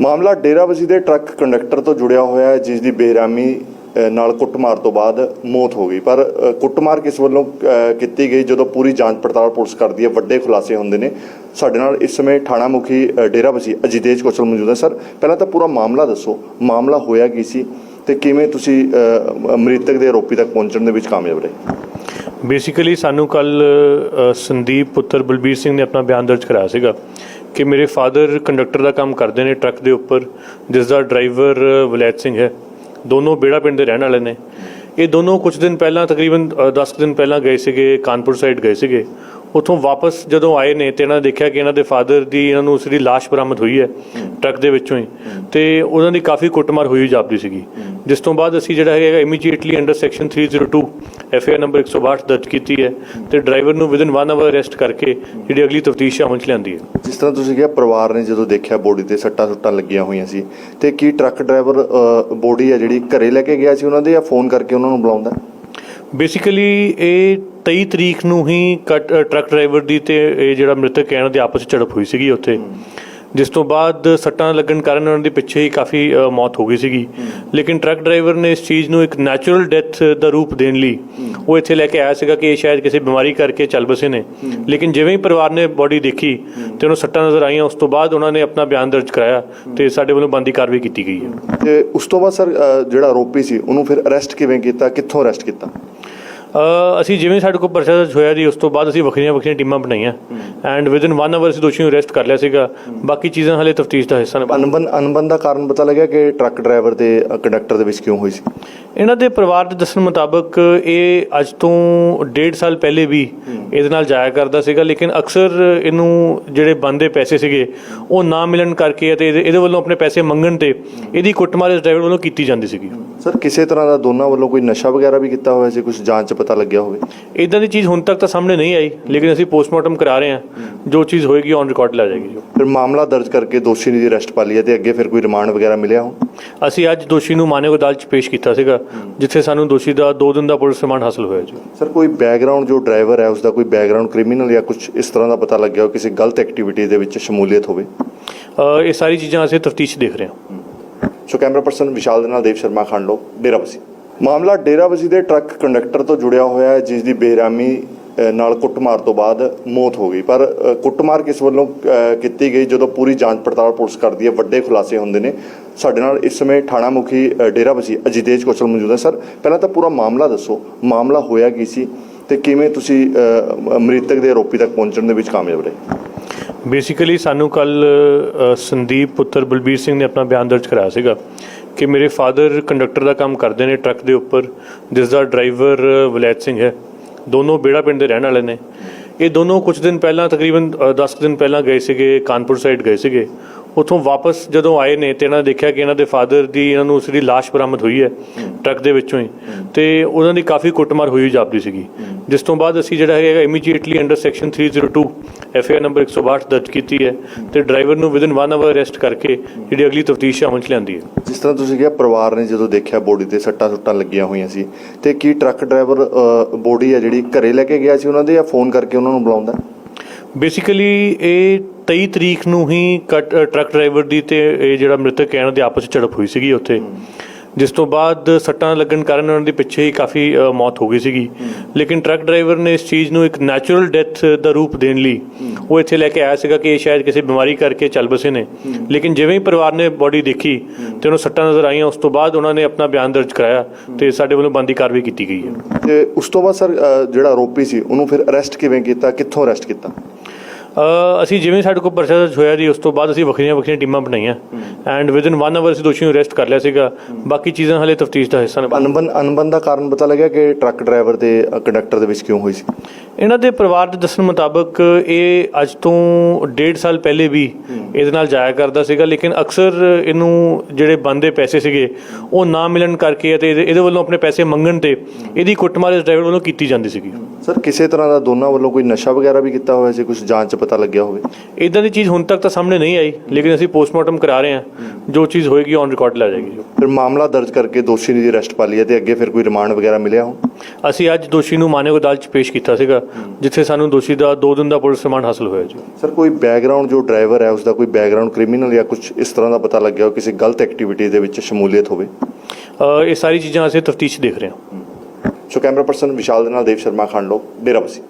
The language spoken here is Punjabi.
ਮਾਮਲਾ ਡੇਰਾਬਸੀ ਦੇ ਟਰੱਕ ਕੰਡਕਟਰ ਤੋਂ ਜੁੜਿਆ ਹੋਇਆ ਹੈ ਜਿਸ ਦੀ ਬੇਰਾਮੀ ਨਾਲ ਕੁੱਟਮਾਰ ਤੋਂ ਬਾਅਦ ਮੌਤ ਹੋ ਗਈ। ਪਰ ਕੁੱਟਮਾਰ ਕਿਸ ਵੱਲੋਂ ਕੀਤੀ ਗਈ? ਜਦੋਂ ਪੂਰੀ ਜਾਂਚ ਪੜਤਾਲ ਪੁਲਿਸ ਕਰਦੀ ਹੈ ਵੱਡੇ ਖੁਲਾਸੇ ਹੁੰਦੇ ਨੇ। ਸਾਡੇ ਨਾਲ ਇਸ ਸਮੇਂ ਥਾਣਾ ਮੁਖੀ ਅ, ਡੇਰਾਬੱਸੀ ਅਜੀਤੇਜ ਕੌਸ਼ਲ ਮੌਜੂਦ ਹੈ। ਸਰ ਪਹਿਲਾਂ ਤਾਂ ਪੂਰਾ ਮਾਮਲਾ ਦੱਸੋ। ਮਾਮਲਾ ਹੋਇਆ ਕੀ ਸੀ? ਤੇ ਕਿਵੇਂ ਤੁਸੀਂ ਮ੍ਰਿਤਕ ਦੇ ਆਰੋਪੀ ਤੱਕ ਪਹੁੰਚਣ ਦੇ ਵਿੱਚ ਕਾਮਯਾਬ ਰਹੇ? ਬੇਸਿਕਲੀ ਸਾਨੂੰ ਕੱਲ ਸੰਦੀਪ ਪੁੱਤਰ ਬਲਬੀਰ ਸਿੰਘ ਨੇ ਆਪਣਾ ਬਿਆਨ ਦਰਜ ਕਰਾਇਆ ਸੀਗਾ। ਕਿ ਮੇਰੇ ਫਾਦਰ ਕੰਡਕਟਰ ਦਾ ਕੰਮ ਕਰਦੇ ਨੇ ਟਰੱਕ ਦੇ ਉੱਪਰ, ਜਿਸ ਦਾ ਡਰਾਈਵਰ ਵਲੈਤ ਸਿੰਘ ਹੈ। ਦੋਨੋਂ ਬੇੜਾ ਪਿੰਡ ਦੇ ਰਹਿਣ ਵਾਲੇ ਨੇ। ਇਹ ਦੋਨੋਂ ਕੁਝ ਦਿਨ ਪਹਿਲਾਂ, ਤਕਰੀਬਨ 10 ਦਿਨ ਪਹਿਲਾਂ ਗਏ ਸੀਗੇ, ਕਾਨਪੁਰ ਸਾਈਡ ਗਏ ਸੀਗੇ। ਉਥੋਂ ਵਾਪਸ ਜਦੋਂ ਆਏ ਨੇ ਤੇ ਇਹਨਾਂ ਨੇ ਦੇਖਿਆ ਕਿ ਇਹਨਾਂ ਦੇ ਫਾਦਰ ਦੀ ਇਹਨਾਂ ਨੂੰ ਉਸਦੀ ਲਾਸ਼ ਬਰਾਮਦ ਹੋਈ ਹੈ ਟਰੱਕ ਦੇ ਵਿੱਚੋਂ ਹੀ। ਤੇ ਉਹਨਾਂ ਦੀ ਕਾਫੀ ਕੁੱਟਮਾਰ ਹੋਈ ਜਾਪਦੀ ਸੀਗੀ। ਜਿਸ ਤੋਂ ਬਾਅਦ ਅਸੀਂ ਜਿਹੜਾ ਹੈਗਾ immediately under section 302 FIR number 162 ਦਰਜ ਕੀਤੀ ਹੈ ਤੇ ਡਰਾਈਵਰ ਨੂੰ ਵਿਦਨ 1 ਆਵਰ ਅਰੈਸਟ ਕਰਕੇ ਜਿਹੜੀ ਅਗਲੀ ਤਫਤੀਸ਼ ਅਮਲ ਚ ਲਿਆਂਦੀ ਹੈ। ਜਿਸ ਤਰ੍ਹਾਂ ਤੁਸੀਂ ਕਿਹਾ ਪਰਿਵਾਰ ਨੇ ਜਦੋਂ ਦੇਖਿਆ ਬੋਡੀ ਤੇ ਸੱਟਾਂ ਸੁੱਟਾਂ ਲੱਗੀਆਂ ਹੋਈਆਂ ਸੀ ਤੇ ਕੀ ਟਰੱਕ ਡਰਾਈਵਰ ਬੋਡੀ ਹੈ ਜਿਹੜੀ ਘਰੇ ਲੈ ਕੇ ਗਿਆ ਸੀ ਉਹਨਾਂ ਦੇ ਜਾਂ ਫੋਨ ਕਰਕੇ ਉਹਨਾਂ ਨੂੰ ਬੁਲਾਉਂਦਾ? ਬੇਸਿਕਲੀ ਇਹ 23 ਤਰੀਕ ਨੂੰ ਹੀ ਕੱਟ- ਟਰੱਕ ਡਰਾਈਵਰ ਦੀ ਤੇ ਇਹ ਜਿਹੜਾ ਮ੍ਰਿਤਕ ਹੈ, ਇਹਨਾਂ ਦੀ ਆਪਸ ਵਿੱਚ ਝੜਪ ਹੋਈ ਸੀਗੀ ਉੱਥੇ। ਜਿਸ ਤੋਂ ਬਾਅਦ ਸੱਟਾਂ ਲੱਗਣ ਕਾਰਨ ਉਹਨਾਂ ਦੇ ਪਿੱਛੇ ਹੀ ਕਾਫੀ ਮੌਤ ਹੋ ਗਈ ਸੀਗੀ। ਲੇਕਿਨ ਟਰੱਕ ਡਰਾਈਵਰ ਨੇ ਇਸ ਚੀਜ਼ ਨੂੰ ਇੱਕ ਨੈਚੁਰਲ ਡੈਥ ਦਾ ਰੂਪ ਦੇਣ ਲਈ ਉਹ ਇੱਥੇ ਲੈ ਕੇ ਆਇਆ ਸੀਗਾ ਕਿ ਇਹ ਸ਼ਾਇਦ ਕਿਸੇ ਬਿਮਾਰੀ ਕਰਕੇ ਚੱਲ ਬਸੇ ਨੇ। ਲੇਕਿਨ ਜਿਵੇਂ ਹੀ ਪਰਿਵਾਰ ਨੇ ਬੋਡੀ ਦੇਖੀ ਤੇ ਉਹਨੂੰ ਸੱਟਾਂ ਨਜ਼ਰ ਆਈਆਂ, ਉਸ ਤੋਂ ਬਾਅਦ ਉਹਨਾਂ ਨੇ ਆਪਣਾ ਬਿਆਨ ਦਰਜ ਕਰਾਇਆ ਤੇ ਸਾਡੇ ਵੱਲੋਂ ਬੰਦੀ ਕਾਰਵਾਈ ਕੀਤੀ ਗਈ ਹੈ। ਤੇ ਉਸ ਤੋਂ ਬਾਅਦ ਸਰ ਜਿਹੜਾ ਆਰੋਪੀ ਸੀ, ਉਹਨੂੰ ਫਿਰ ਅਰੈਸਟ ਕਿਵੇਂ ਕੀਤਾ, ਕਿੱਥੋਂ ਅਰੈਸਟ ਕੀਤਾ? ਅਸੀਂ ਜਿਵੇਂ ਸਾਡੇ ਕੋਲ ਪਰਚਾ ਹੋਇਆ ਜੀ ਉਸ ਤੋਂ ਬਾਅਦ ਅਸੀਂ ਵੱਖਰੀਆਂ ਵੱਖਰੀਆਂ ਟੀਮਾਂ ਬਣਾਈਆਂ। ਐਂਡ ਵਿਦਨ 1 ਆਵਰ ਅਸੀਂ ਦੋਸ਼ੀ ਨੂੰ ਅਰੈਸਟ ਕਰ ਲਿਆ ਸੀਗਾ। ਬਾਕੀ ਚੀਜ਼ਾਂ ਹਲੇ ਤਫਤੀਸ਼ ਦਾ ਹਿੱਸਾ ਨੇ ਅਨਬਨ ਅਨਬਨ ਦਾ ਕਾਰਨ ਪਤਾ ਲੱਗਿਆ ਕਿ ਟਰੱਕ ਡਰਾਈਵਰ ਤੇ ਕੰਡਕਟਰ ਦੇ ਵਿੱਚ ਕਿਉਂ ਹੋਈ ਸੀ? ਇਹਨਾਂ ਦੇ ਪਰਿਵਾਰ ਦੇ ਦੱਸਣ ਮੁਤਾਬਕ ਇਹ ਅੱਜ ਤੋਂ 1.5 ਸਾਲ ਪਹਿਲੇ ਵੀ ਇਹਦੇ ਨਾਲ ਜਾਇਆ ਕਰਦਾ ਸੀਗਾ ਲੇਕਿਨ ਅਕਸਰ ਇਹਨੂੰ ਜਿਹੜੇ ਬੰਦੇ ਪੈਸੇ ਸੀਗੇ ਉਹ ਨਾ ਮਿਲਣ ਕਰਕੇ ਅਤੇ ਇਹਦੇ ਇਹਦੇ ਵੱਲੋਂ ਆਪਣੇ ਪੈਸੇ ਮੰਗਣ ਤੇ ਇਹਦੀ ਕੁੱਟਮਾਰ ਇਸ ਡਰਾਈਵਰ ਵੱਲੋਂ ਕੀਤੀ ਜਾਂਦੀ ਸੀਗੀ। ਸਰ ਕਿਸੇ ਤਰ੍ਹਾਂ ਦਾ ਦੋਨਾਂ ਵੱਲੋਂ ਕੋਈ ਨਸ਼ਾ ਵਗੈਰਾ ਵੀ ਕੀਤਾ ਹੋਇਆ ਸੀ ਕੁਝ ਜਾਂਚ 'ਚ ਪਤਾ ਲੱਗਿਆ ਹੋਵੇ। ਇਦਾਂ ਦੀ ਚੀਜ਼ ਹੁਣ ਤੱਕ ਤਾਂ ਸਾਹਮਣੇ ਨਹੀਂ ਆਈ ਲੇਕਿਨ ਅਸੀਂ ਪੋਸਟਮਾਰਟਮ ਕਰਾ ਰਹੇ ਹਾਂ। ਜੋ ਚੀਜ਼ ਹੋਏਗੀ ਔਨ ਰਿਕਾਰਡ ਲੈ ਜਾਏਗੀ ਜੋ ਫਿਰ ਮਾਮਲਾ ਦਰਜ ਕਰਕੇ ਦੋਸ਼ੀ ਦੀ ਅਰੈਸਟ ਪਾ ਲਈ ਹੈ ਤੇ ਅੱਗੇ ਫਿਰ ਕੋਈ ਰਿਮਾਂਡ ਵਗੈਰਾ ਮਿਲਿਆ ਹੋ ਅਸੀਂ ਅੱਜ ਦੋਸ਼ੀ ਨੂੰ ਮਾਨਯੋਗ ਅਦਾਲਤ 'ਚ ਪੇਸ਼ ਕੀਤਾ ਸੀਗਾ ਜਿੱਥੇ ਸਾਨੂੰ ਦੋਸ਼ੀ ਦਾ 2 ਦਿਨ ਦਾ ਪੁਲਿਸ ਰਿਮਾਂਡ ਹਾਸਲ ਹੋਇਆ ਜੀ। ਸਰ ਕੋਈ ਬੈਕਗ੍ਰਾਉਂਡ ਜੋ ਡਰਾਈਵਰ ਹੈ ਉਸ ਦਾ ਕੋਈ ਬੈਕਗ੍ਰਾਉਂਡ ਕ੍ਰਿਮੀਨਲ ਜਾਂ ਕੁਝ ਇਸ ਤਰ੍ਹਾਂ ਦਾ ਪਤਾ ਲੱਗਿਆ ਹੋ ਕਿਸੇ ਗਲਤ ਐਕਟੀਵਿਟੀ ਦੇ ਵਿੱਚ ਸ਼ਮੂਲੀਅਤ ਹੋਵੇ? ਅ, ਇਹ ਸਾਰੀ ਚੀਜ਼ਾਂ ਅਸੀਂ ਤਫਤੀਸ਼ ਦੇਖ ਰਹੇ ਹਾਂ। ਸੋ ਕੈਮਰਾ ਪਰਸਨ ਵਿਸ਼ਾਲ ਦੇ ਨਾਲ ਦੇਵ ਸ਼ਰਮਾ ਖਾਂਡੋ ਡੇਰਾਬੱਸੀ ਮਾਮਲਾ ਡੇਰਾਬਸੀ ਦੇ ਟਰੱਕ ਕੰਡਕਟਰ ਤੋਂ ਜੁੜਿਆ ਹੋਇਆ ਹੈ ਜਿਸ ਦੀ ਬੇਰਾਮੀ ਨਾਲ ਕੁੱਟਮਾਰ ਤੋਂ ਬਾਅਦ ਮੌਤ ਹੋ ਗਈ। ਪਰ ਕੁੱਟਮਾਰ ਕਿਸ ਵੱਲੋਂ ਕੀਤੀ ਗਈ? ਜਦੋਂ ਪੂਰੀ ਜਾਂਚ ਪੜਤਾਲ ਪੁਲਿਸ ਕਰਦੀ ਹੈ ਵੱਡੇ ਖੁਲਾਸੇ ਹੁੰਦੇ ਨੇ। ਸਾਡੇ ਨਾਲ ਇਸ ਸਮੇਂ ਥਾਣਾ ਮੁਖੀ ਅ, ਡੇਰਾਬੱਸੀ ਅਜੀਤੇਜ ਕੌਸ਼ਲ ਮੌਜੂਦ ਹੈ। ਸਰ ਪਹਿਲਾਂ ਤਾਂ ਪੂਰਾ ਮਾਮਲਾ ਦੱਸੋ। ਮਾਮਲਾ ਹੋਇਆ ਕੀ ਸੀ? ਤੇ ਕਿਵੇਂ ਤੁਸੀਂ ਮ੍ਰਿਤਕ ਦੇ ਆਰੋਪੀ ਤੱਕ ਪਹੁੰਚਣ ਦੇ ਵਿੱਚ ਕਾਮਯਾਬ ਰਹੇ? ਬੇਸਿਕਲੀ ਸਾਨੂੰ ਕੱਲ ਸੰਦੀਪ ਪੁੱਤਰ ਬਲਬੀਰ ਸਿੰਘ ਨੇ ਆਪਣਾ ਬਿਆਨ ਦਰਜ ਕਰਾਇਆ ਸੀਗਾ। ਕਿ ਮੇਰੇ ਫਾਦਰ ਕੰਡਕਟਰ ਦਾ ਕੰਮ ਕਰਦੇ ਨੇ ਟਰੱਕ ਦੇ ਉੱਪਰ, ਜਿਸ ਦਾ ਡਰਾਈਵਰ ਵਲੈਤ ਸਿੰਘ ਹੈ। ਦੋਨੋਂ ਬੇੜਾ ਪਿੰਡ ਦੇ ਰਹਿਣ ਵਾਲੇ ਨੇ। ਇਹ ਦੋਨੋਂ ਕੁਝ ਦਿਨ ਪਹਿਲਾਂ, ਤਕਰੀਬਨ 10 ਦਿਨ ਪਹਿਲਾਂ ਗਏ ਸੀਗੇ, ਕਾਨਪੁਰ ਸਾਈਡ ਗਏ ਸੀਗੇ। ਉਥੋਂ ਵਾਪਸ ਜਦੋਂ ਆਏ ਨੇ ਤੇ ਇਹਨਾਂ ਨੇ ਦੇਖਿਆ ਕਿ ਇਹਨਾਂ ਦੇ ਫਾਦਰ ਦੀ ਇਹਨਾਂ ਨੂੰ ਉਸਦੀ ਲਾਸ਼ ਬਰਾਮਦ ਹੋਈ ਹੈ ਟਰੱਕ ਦੇ ਵਿੱਚੋਂ ਹੀ। ਤੇ ਉਹਨਾਂ ਦੀ ਕਾਫੀ ਕੁੱਟਮਾਰ ਹੋਈ ਜਾਪਦੀ ਸੀਗੀ। ਜਿਸ ਤੋਂ ਬਾਅਦ ਅਸੀਂ ਜਿਹੜਾ ਹੈਗਾ immediately under section 302 FIR number 162 ਦਰਜ ਕੀਤੀ ਹੈ ਤੇ ਡਰਾਈਵਰ ਨੂੰ ਵਿਦਨ 1 ਆਵਰ ਅਰੈਸਟ ਕਰਕੇ ਜਿਹੜੀ ਅਗਲੀ ਤਫਤੀਸ਼ ਅਮਲ ਚ ਲਿਆਂਦੀ ਹੈ। ਜਿਸ ਤਰ੍ਹਾਂ ਤੁਸੀਂ ਕਿਹਾ ਪਰਿਵਾਰ ਨੇ ਜਦੋਂ ਦੇਖਿਆ ਬੋਡੀ ਤੇ ਸੱਟਾਂ ਸੁੱਟਾਂ ਲੱਗੀਆਂ ਹੋਈਆਂ ਸੀ ਤੇ ਕੀ ਟਰੱਕ ਡਰਾਈਵਰ ਬੋਡੀ ਹੈ ਜਿਹੜੀ ਘਰੇ ਲੈ ਕੇ ਗਿਆ ਸੀ ਉਹਨਾਂ ਦੇ ਜਾਂ ਫੋਨ ਕਰਕੇ ਉਹਨਾਂ ਨੂੰ ਬੁਲਾਉਂਦਾ? ਬੇਸਿਕਲੀ ਇਹ 23 ਤਰੀਕ ਨੂੰ ਹੀ ਕੱਟ- ਟਰੱਕ ਡਰਾਈਵਰ ਦੀ ਤੇ ਇਹ ਜਿਹੜਾ ਮ੍ਰਿਤਕ ਹੈ ਇਹਨਾਂ ਦੀ ਆਪਸ ਵਿੱਚ ਝੜਪ ਹੋਈ ਸੀਗੀ ਉੱਥੇ। ਜਿਸ ਤੋਂ ਬਾਅਦ ਸੱਟਾਂ ਲੱਗਣ ਕਾਰਨ ਉਹਨਾਂ ਦੀ ਪਿੱਛੇ ਹੀ ਕਾਫੀ ਮੌਤ ਹੋ ਗਈ ਸੀਗੀ। ਲੇਕਿਨ ਟਰੱਕ ਡਰਾਈਵਰ ਨੇ ਇਸ ਚੀਜ਼ ਨੂੰ ਇੱਕ ਨੈਚੁਰਲ ਡੈਥ ਦਾ ਰੂਪ ਦੇਣ ਲਈ ਉਹ ਇੱਥੇ ਲੈ ਕੇ ਆਇਆ ਸੀਗਾ ਕਿ ਇਹ ਸ਼ਾਇਦ ਕਿਸੇ ਬਿਮਾਰੀ ਕਰਕੇ ਚੱਲ ਬਸੇ ਨੇ। ਲੇਕਿਨ ਜਿਵੇਂ ਹੀ ਪਰਿਵਾਰ ਨੇ ਬੋਡੀ ਦੇਖੀ ਤੇ ਉਹਨੂੰ ਸੱਟਾਂ ਨਜ਼ਰ ਆਈਆਂ ਉਸ ਤੋਂ ਬਾਅਦ ਉਹਨਾਂ ਨੇ ਆਪਣਾ ਬਿਆਨ ਦਰਜ ਕਰਾਇਆ ਤੇ ਸਾਡੇ ਵੱਲੋਂ ਬੰਦੀ ਕਾਰਵਾਈ ਕੀਤੀ ਗਈ ਹੈ। ਤੇ ਉਸ ਤੋਂ ਬਾਅਦ ਸਰ ਜਿਹੜਾ ਆਰੋਪੀ ਸੀ ਉਹਨੂੰ ਫਿਰ ਅਰੈਸਟ ਕਿਵੇਂ ਕੀਤਾ ਕਿੱਥੋਂ ਅਰੈਸਟ ਕੀਤਾ? ਅਸੀਂ ਜਿਵੇਂ ਸਾਡੇ ਕੋਲ ਦਰਜ ਹੋਇਆ ਜੀ ਉਸ ਤੋਂ ਬਾਅਦ ਅਸੀਂ ਵੱਖਰੀਆਂ ਵੱਖਰੀਆਂ ਟੀਮਾਂ ਬਣਾਈਆਂ। ਐਂਡ ਵਿਦਨ 1 ਆਵਰ ਅਸੀਂ ਦੋਸ਼ੀ ਨੂੰ ਅਰੈਸਟ ਕਰ ਲਿਆ ਸੀਗਾ। ਬਾਕੀ ਚੀਜ਼ਾਂ ਹਲੇ ਤਫਤੀਸ਼ ਦਾ ਹਿੱਸਾ ਨੇ ਅਨਬਨ ਅਨਬਨ ਦਾ ਕਾਰਨ ਪਤਾ ਲੱਗਿਆ ਕਿ ਟਰੱਕ ਡਰਾਈਵਰ ਤੇ ਕੰਡਕਟਰ ਦੇ ਵਿੱਚ ਕਿਉਂ ਹੋਈ ਸੀ? ਇਹਨਾਂ ਦੇ ਪਰਿਵਾਰ ਦੇ ਦੱਸਣ ਮੁਤਾਬਕ ਇਹ ਅੱਜ ਤੋਂ 1.5 ਸਾਲ ਪਹਿਲੇ ਵੀ ਇਹਦੇ ਨਾਲ ਜਾਇਆ ਕਰਦਾ ਸੀਗਾ ਲੇਕਿਨ ਅਕਸਰ ਇਹਨੂੰ ਜਿਹੜੇ ਬੰਦੇ ਪੈਸੇ ਸੀਗੇ ਉਹ ਨਾ ਮਿਲਣ ਕਰਕੇ ਅਤੇ ਇਹਦੇ ਵੱਲੋਂ ਆਪਣੇ ਪੈਸੇ ਮੰਗਣ ਤੇ ਇਹਦੀ ਕੁੱਟਮਾਰ ਇਸ ਡਰਾਈਵਰ ਵੱਲੋਂ ਕੀਤੀ ਜਾਂਦੀ ਸੀਗੀ। ਸਰ ਕਿਸੇ ਤਰ੍ਹਾਂ ਦਾ ਦੋਨਾਂ ਵੱਲੋਂ ਕੋਈ ਨਸ਼ਾ ਵਗੈਰਾ ਵੀ ਕੀਤਾ ਹੋਇਆ ਸੀ ਕੁਝ ਜਾਂਚ ਪਤਾ ਲੱਗਿਆ ਹੋਵੇ। ਇਦਾਂ ਦੀ ਚੀਜ਼ ਹੁਣ ਤੱਕ ਤਾਂ ਸਾਹਮਣੇ ਨਹੀਂ ਆਈ ਲੇਕਿਨ ਅਸੀਂ ਪੋਸਟਮਾਰਟਮ ਕਰਾ ਰਹੇ ਹਾਂ। ਜੋ ਚੀਜ਼ ਹੋਏਗੀ ਔਨ ਰਿਕਾਰਡ ਲੈ ਜਾਏਗੀ ਫਿਰ ਮਾਮਲਾ ਦਰਜ ਕਰਕੇ ਦੋਸ਼ੀ ਦੀ ਅਰੈਸਟ ਪਾ ਲਈ ਹੈ ਤੇ ਅੱਗੇ ਫਿਰ ਕੋਈ ਰਿਮਾਂਡ ਵਗੈਰਾ ਮਿਲਿਆ ਹੋ ਅਸੀਂ ਅੱਜ ਦੋਸ਼ੀ ਨੂੰ ਮਾਨਵ ਅਦਾਲਤ 'ਚ ਪੇਸ਼ ਕੀਤਾ ਸੀਗਾ ਜਿੱਥੇ ਸਾਨੂੰ ਦੋਸ਼ੀ ਦਾ 2 ਦਿਨ ਦਾ ਪੁਲਿਸ ਰਿਮਾਂਡ ਹਾਸਲ ਹੋਇਆ ਜੀ। ਸਰ ਕੋਈ ਬੈਕਗ੍ਰਾਉਂਡ ਜੋ ਡਰਾਈਵਰ ਹੈ ਉਸ ਦਾ ਕੋਈ ਬੈਕਗ੍ਰਾਉਂਡ ਕ੍ਰਿਮੀਨਲ ਜਾਂ ਕੁਝ ਇਸ ਤਰ੍ਹਾਂ ਦਾ ਪਤਾ ਲੱਗਿਆ ਹੋ ਕਿਸੇ ਗਲਤ ਐਕਟੀਵਿਟੀ ਦੇ ਵਿੱਚ ਸ਼ਮੂਲੀਅਤ ਹੋਵੇ? ਇਹ ਸਾਰੀ ਚੀਜ਼ਾਂ ਅਸੀਂ ਤਫਤੀਸ਼ ਦੇਖ ਰਹੇ ਹਾਂ। ਸੋ ਕੈਮਰਾ ਪਰਸਨ ਵਿਸ਼ਾਲ ਦੇ ਨਾਲ ਦੇਵ ਸ਼ਰਮਾ ਖਾਂਡੋ ਡੇਰਾ ਬਸੀ।